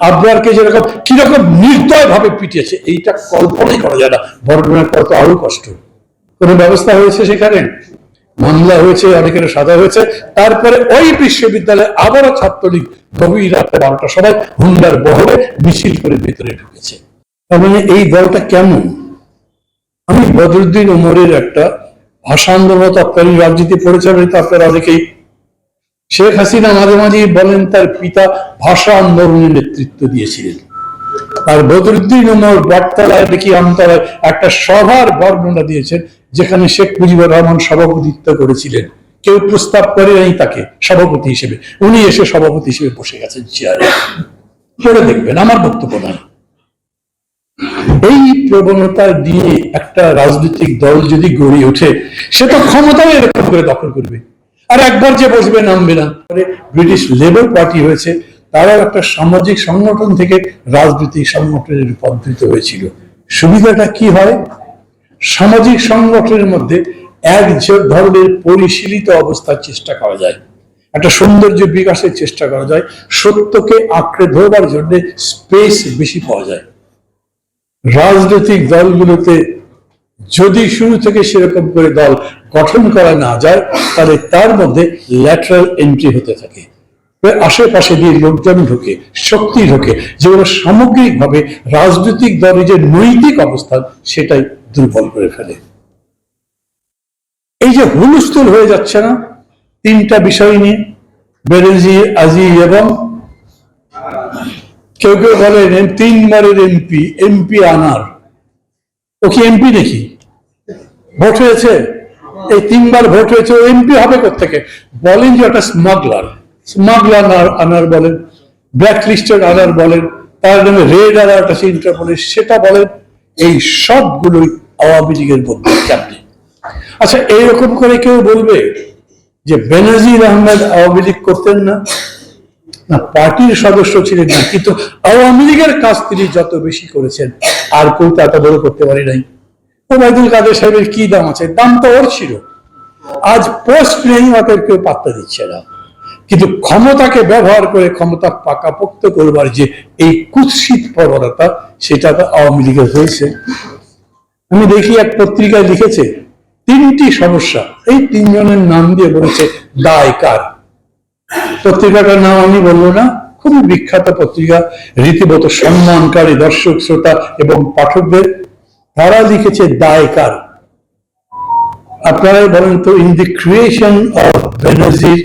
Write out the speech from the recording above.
আবরারকে যেরকম, কীরকম নির্দয় ভাবে পিটিয়েছে, এইটা কল্পনাই করা যায় না। বর্ণনার পর তো আরও কষ্ট। কোনো ব্যবস্থা হয়েছে সেখানে? মামলা হয়েছে, অনেকের সাজা হয়েছে। তারপরে ওই বিশ্ববিদ্যালয়ে আবারও ছাত্রলীগ গভীর রাত্রে বারোটা সবাই হুন্ডার বহরে মিছিল করে ভিতরে ঢুকেছে। তার মানে এই দলটা কেমন? আমি বদরুদ্দিন ওমরের একটা ভাষা আন্দোলন তৎকালীন রাজনীতি পরিচালিত, আপনারা অনেকেই শেখ হাসিনা মাঝে মাঝে বলেন, তার পিতা ভাষা আন্দোলনের নেতৃত্ব দিয়েছিলেন। আর বদরুদ্দিন ওমর বটতলায় দেখি আমতলায় একটা সভার বর্ণনা দিয়েছেন, যেখানে শেখ মুজিবুর রহমান সভাপতিত্ব করেছিলেন। কেউ প্রস্তাব করে নাই তাকে, সভাপতি হিসেবে। উনি এসে সভাপতি হিসেবে বসে গেছেন চেয়ারে। পড়ে দেখবেন, আমার বক্তব্য নয় এই প্রবণতা দিয়ে একটা রাজনৈতিক দল যদি গড়ে ওঠে, সে তো ক্ষমতাও এরকম করে দখল করবে। আর একবার যে বসবে নামবে না। ব্রিটিশ লেবার পার্টি হয়েছে, তারাও একটা সামাজিক সংগঠন থেকে রাজনৈতিক সংগঠনে রূপান্তরিত হয়েছিল। সুবিধাটা কি হয়? সামাজিক সংগঠনের মধ্যে এক ধরনের পরিশীলিত অবস্থার চেষ্টা করা যায়, একটা সৌন্দর্য বিকাশের চেষ্টা করা যায়, সত্যকে আঁকড়ে ধরবার জন্য স্পেস বেশি পাওয়া যায়। রাজনৈতিক দলগুলোতে যদি শুরু থেকে সেরকম করে দল গঠন করা না যায়, তাহলে তার মধ্যে ল্যাটারাল এন্ট্রি হতে থাকে। আশেপাশে দিয়ে লোকজন ঢোকে, শক্তি ঢোকে, যেগুলো সামগ্রিকভাবে রাজনৈতিক দলের যে নৈতিক অবস্থান সেটাই দুর্বল করে ফেলে। এই যে হুলস্থুল হয়ে যাচ্ছে না, তিনটা বিষয় নিয়ে, বেরেজি, আজি এবং কেউ কেউ বলেন, তিনবারের এমপি এমপি আনার। ও কি এমপি নাকি? ভোট হয়েছে? এই তিনবার ভোট হয়েছে, ও এমপি হবে থেকে বলেন যে ওটা স্মাগলার স্মাগলার আনার বলেন ব্ল্যাক লিস্টেড আনার বলেন, তার নামে রেড আনারটা চিন্তা বলে সেটা বলেন, এই সবগুলোই আওয়ামী লীগের মধ্যে ক্যাপ্টেন আচ্ছা এইরকম করে কেউ বলবে যে বেনজির আহমেদ আওয়ামী লীগ করতেন না? না, পার্টির সদস্য ছিলেন না, কিন্তু আওয়ামী লীগের কাজ তিনি যত বেশি করেছেন, আর কেউ তা এত বড় করতে পারে নাই। ওবায়দুল কাদের সাহেবের কি দাম আছে? দাম তো ওর ছিল। আজ পোস্ট নেই ওদের কেউ পাত্তা দিচ্ছে না। কিন্তু ক্ষমতাকে ব্যবহার করে ক্ষমতা পাকাপোক্ত করবার যে এই কুৎসিত প্রবণতা, সেটা তো আওয়ামী লীগের হয়েছে। আমি দেখি এক পত্রিকায় লিখেছে, তিনটি সমস্যা, এই তিনজনের নাম দিয়ে বলেছে, দায় কার? পত্রিকাটার নাম আমি বলব না, খুবই বিখ্যাত পত্রিকা, রীতিমত সম্মানকারী দর্শক, শ্রোতা এবং পাঠকদের। তারা লিখেছে দায়কার। আপনারাই বলেন তো ইন দি ক্রিয়েশন অফ বেনার্জির